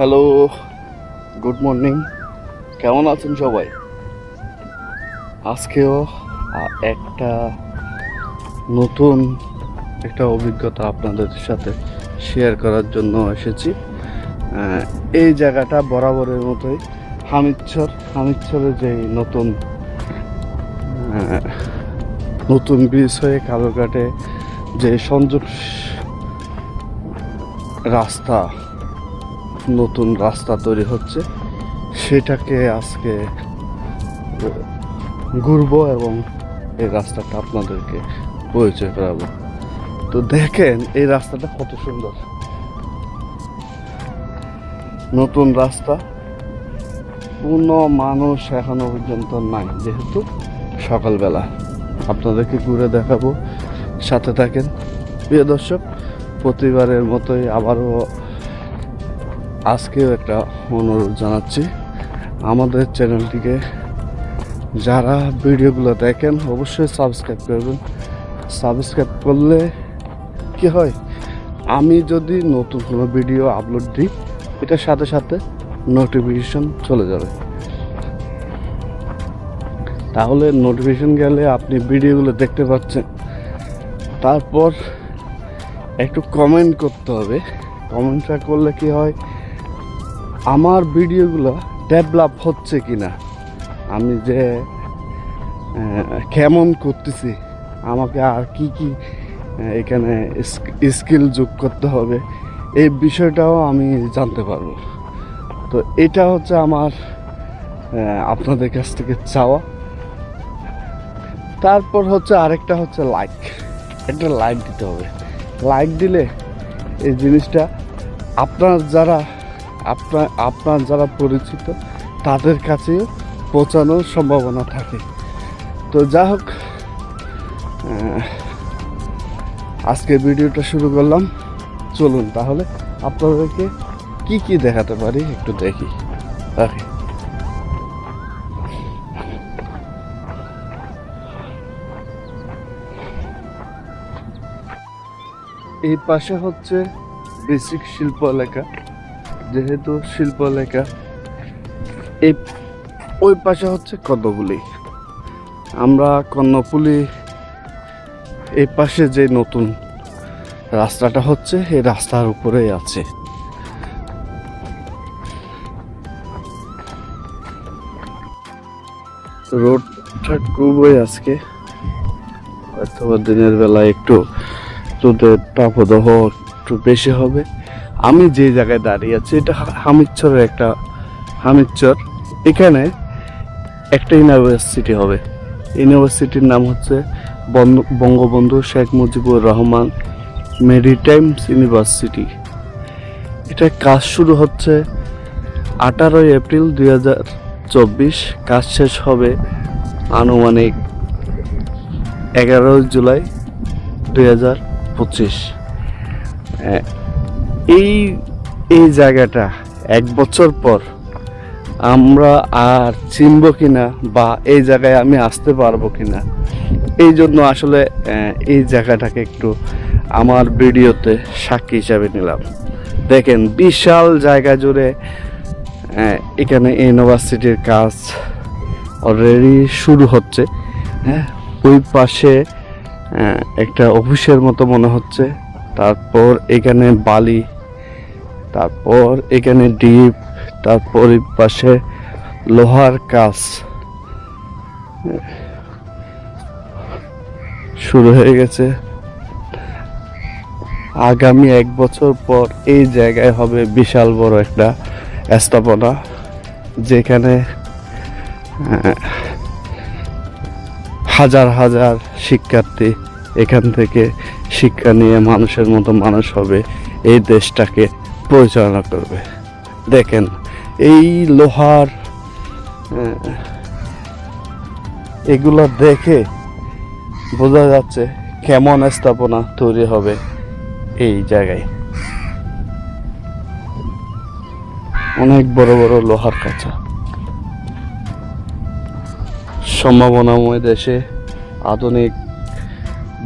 Hello good morning কেমন আছেন সবাই? আজকেও একটা নতুন একটা অভিজ্ঞতা আপনাদের সাথে শেয়ার করার জন্য এসেছি। এই জায়গাটা বরাবরের মতোই হামিদচর হামিদচরের যে নতুন নতুন ব্রিজ হয়ে কালোঘাটে যে সংযোগ রাস্তা নতুন রাস্তা তৈরি হচ্ছে। সেটাকে আজকে ঘুরবো এবং এই রাস্তাটা আপনাদেরকে পরিচয় করাবো। তো দেখেন, এই রাস্তাটা কত সুন্দর। নতুন রাস্তা। কোনো মানুষ এখনও পর্যন্ত নাই, যেহেতু সকালবেলা। আপনাদেরকে ঘুরে দেখাবো। সাথে থাকেন। প্রিয় দর্শক, প্রতিবারের মতোই আবারও আজকেও একটা অনুরোধ জানাচ্ছি। আমাদের চ্যানেলটিকে যারা ভিডিওগুলো দেখেন, অবশ্যই সাবস্ক্রাইব করবেন। সাবস্ক্রাইব করলে কি হয়? আমি যদি নতুন কোনো ভিডিও আপলোড দিই, এটার সাথে সাথে নোটিফিকেশন চলে যাবে। তাহলে নোটিফিকেশন গেলে আপনি ভিডিওগুলো দেখতে পাচ্ছেন। তারপর একটু কমেন্ট করতে হবে। কমেন্টটা করলে কি হয়? আমার ভিডিওগুলো ডেভেলপ হচ্ছে কি না আমি যে কেমন করতেছি? আমাকে আর কি কি এখানে স্কিল যোগ করতে হবে, এই বিষয়টাও আমি জানতে পারব। তো এটা হচ্ছে আমার আপনাদের কাছ থেকে চাওয়া। তারপর হচ্ছে আরেকটা হচ্ছে লাইক একটা লাইক দিতে হবে। লাইক দিলে এই জিনিসটা আপনার যারা আপনার আপনার যারা পরিচিত, তাদের কাছে পৌঁছানোর সম্ভাবনা থাকে। তো যা হোক আজকে ভিডিওটা শুরু করলাম। চলুন তাহলে, আপনাদেরকে কি কি দেখাতে পারি একটু দেখি। রাখি। এই পাশে হচ্ছে বেসিক শিল্প এলাকা যেহেতু শিল্প এলাকা এই ওই পাশে হচ্ছে কতগুলি আমরা কর্ণপুলি এই পাশে যে নতুন রাস্তাটা হচ্ছে এই রাস্তার উপরেই আছে। রোডটা খুবই আজকে। অথবা দিনের বেলা একটু রোদের তাপদাহ একটু বেশি হবে। আমি যে জায়গায় দাঁড়িয়ে আছি, এটা হা- হামিদচরের একটা হামিদচর। এখানে একটা ইউনিভার্সিটি হবে। ইউনিভার্সিটির নাম হচ্ছে বন্ধ- বঙ্গবন্ধু শেখ মুজিবুর রহমান মেরিটাইমস ইউনিভার্সিটি। এটা কাজ শুরু হচ্ছে আঠারোই এপ্রিল দুই হাজার চব্বিশ। কাজ শেষ হবে আনুমানিক এগারোই জুলাই দুই হাজার পঁচিশ। এই এই জায়গাটা এক বছর পর আমরা আর চিনব কিনা বা এই জায়গায় আমি আসতে পারব কিনা, এই জন্য আসলে এই জায়গাটাকে একটু আমার ভিডিওতে সাক্ষী হিসাবে নিলাম। দেখেন, বিশাল জায়গা জুড়ে এখানে ইউনিভার্সিটির কাজ অলরেডি শুরু হচ্ছে হ্যাঁ? ওই পাশে একটা অফিসের মতো মনে হচ্ছে, তারপর এখানে বালি তারপর এখানে ডিপ, তারপর পাশে লোহার কাজ শুরু হয়ে গেছে। আগামী এক বছর পর এই জায়গায় হবে বিশাল বড় একটা স্থাপনা, যেখানে হাজার হাজার শিক্ষার্থী এখান থেকে শিক্ষা নিয়ে মানুষের মতো মানুষ হবে এই দেশটাকে। পরিচালনা করবে। দেখেন, এই লোহার এগুলো দেখে বোঝা যাচ্ছে কেমন স্থাপনা তৈরি হবে এই জায়গায়। অনেক বড় বড় লোহার কাঁচা। সম্ভাবনাময় দেশে আধুনিক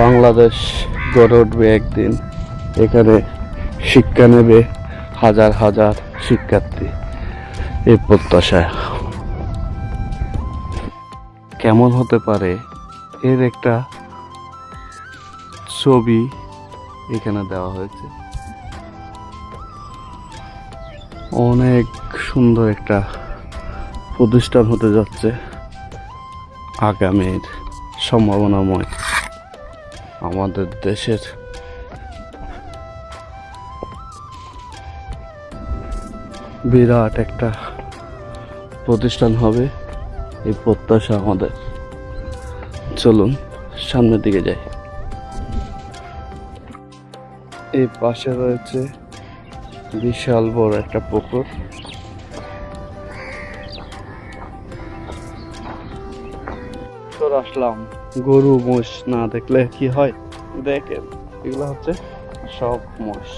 বাংলাদেশ গড়ে উঠবে একদিন। এখানে শিক্ষা নেবে হাজার হাজার শিক্ষার্থী এই প্রত্যাশায়। কেমন হতে পারে এর একটা ছবি এখানে দেওয়া হয়েছে। অনেক সুন্দর একটা প্রতিষ্ঠান হতে যাচ্ছে আগামীর সম্ভাবনাময় আমাদের দেশের বিরাট একটা প্রতিষ্ঠান হবে এই প্রত্যাশা আমাদের। চলুন, সামনের দিকে যাই। এই পাশে রয়েছে বিশাল বড় একটা পুকুর। আসলাম। গরু, মোষ না দেখলে কি হয়? দেখেন, এগুলো হচ্ছে সব মোষ।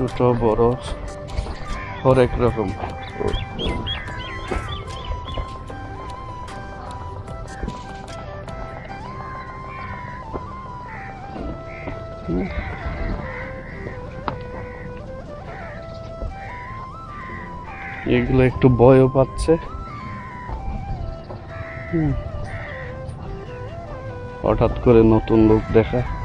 ছোট বড় হরেক রকম। এগুলো একটু ভয়ও পাচ্ছে। হঠাৎ করে নতুন লোক দেখা।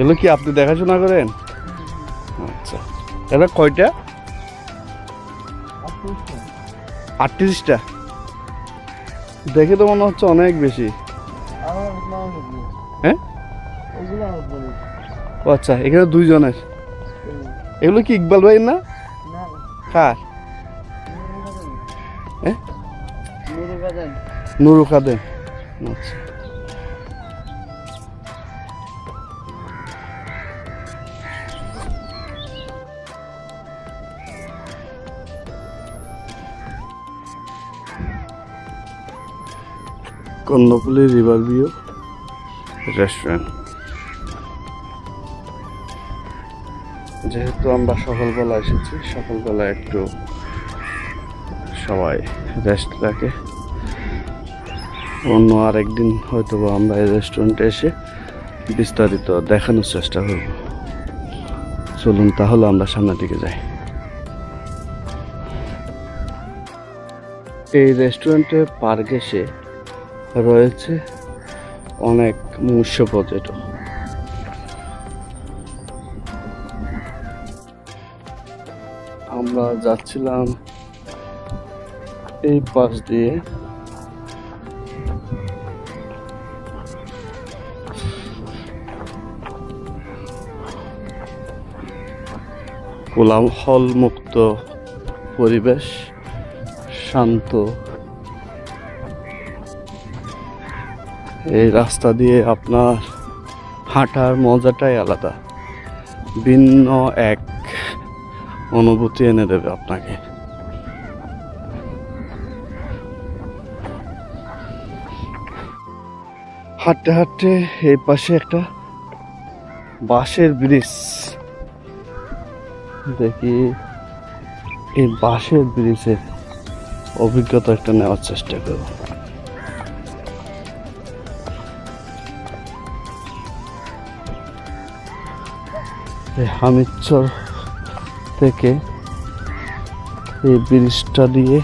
এগুলো কি আপনি দেখাশোনা করেন? আচ্ছা। এটা কয়টা? আটত্রিশটা। দেখে তো মনে হচ্ছে অনেক বেশি। হ্যাঁ? ও আচ্ছা এখানে দুইজনের। এগুলো কি ইকবাল ভাই না? কার? হ্যাঁ? নুরু কাদের আচ্ছা। Karnaphuli river view. রেস্টুরেন্ট যেহেতু আমরা সকালবেলা এসেছি, সকালবেলা একটু সবাই রেস্ট রাখে অন্য আরেকদিন হয়তো আমরা এই রেস্টুরেন্টে এসে বিস্তারিত দেখানোর চেষ্টা করব। চলুন তাহলে আমরা সামনের দিকে যাই। এই রেস্টুরেন্টে পার গেছে রয়েছে অনেক মৎস্য পর্যটন। আমরা যাচ্ছিলাম এই পাশ দিয়ে। কোলাহল মুক্ত পরিবেশ শান্ত এই রাস্তা দিয়ে আপনার হাঁটার মজাটাই আলাদা। ভিন্ন এক অনুভূতি এনে দেবে আপনাকে। হাঁটতে হাঁটতে এই পাশে একটা বাঁশের ব্রিজ। দেখি এই বাঁশের ব্রিজের অভিজ্ঞতা একটা নেওয়ার চেষ্টা করব। এই হামিদচর থেকে এই ব্রিজটা দিয়ে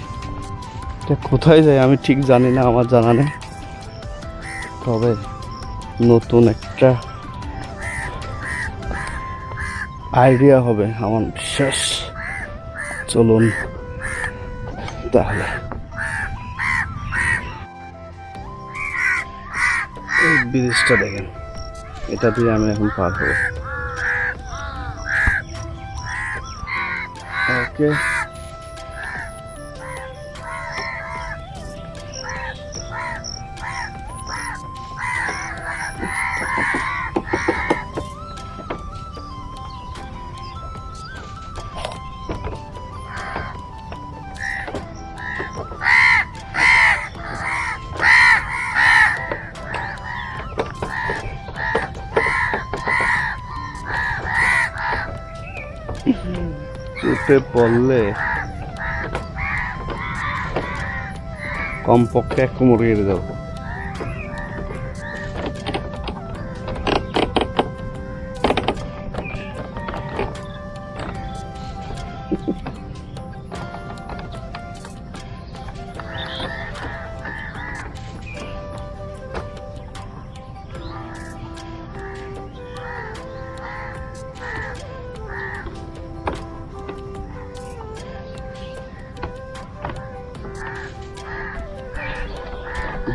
এটা কোথায় যায় আমি ঠিক জানি না, আমার জানা নেই। তবে নতুন একটা আইডিয়া হবে আমার বিশ্বাস। চলুন তাহলে। এই ব্রিজটা দেখেন, এটা দিয়ে আমি এখন পার হব। ওকে চোটে পড়লে কমপক্ষে এক কোমর কেটে যাব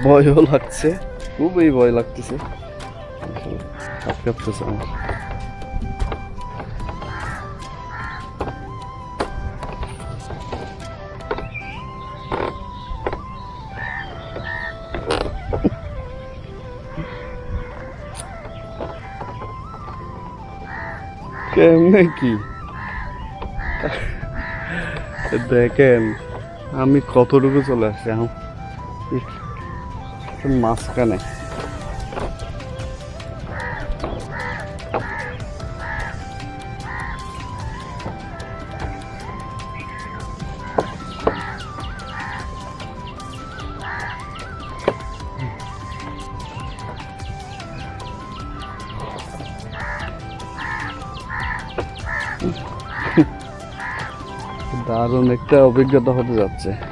ভয়ও লাগছে খুবই ভয় লাগতেছে। হাত কাঁপতেছে আমার কেমনে কি? দেখেন আমি কতটুকু চলে আসছি মাঝখানে। দারুণ একটা অভিজ্ঞতা হতে যাচ্ছে।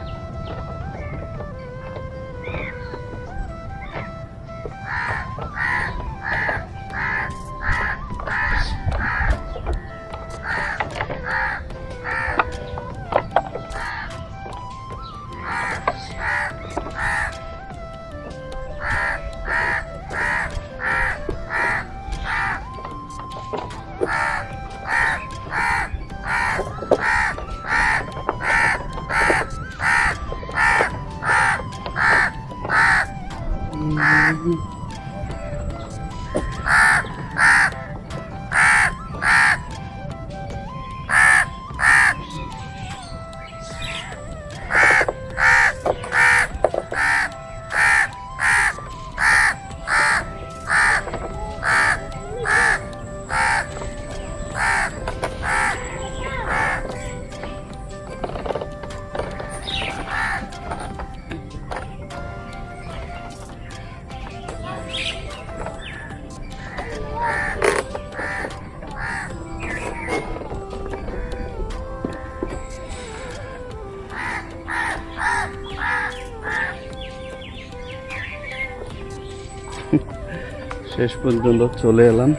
শেষ পর্যন্ত চলে এলাম।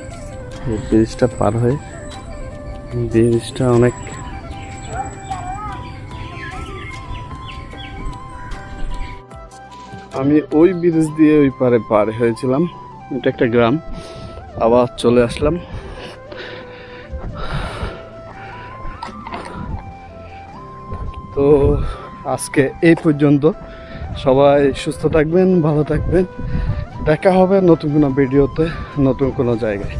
ব্রিজটা পার হয়ে। ব্রিজটা অনেক আমি ওই ব্রিজ দিয়ে ওই পারে পার হয়েছিলাম। এটা একটা গ্রাম। আবার চলে আসলাম। তো আজকে এই পর্যন্ত। সবাই সুস্থ থাকবেন, ভালো থাকবেন। দেখা হবে নতুন কোনো ভিডিওতে নতুন কোনো জায়গায়।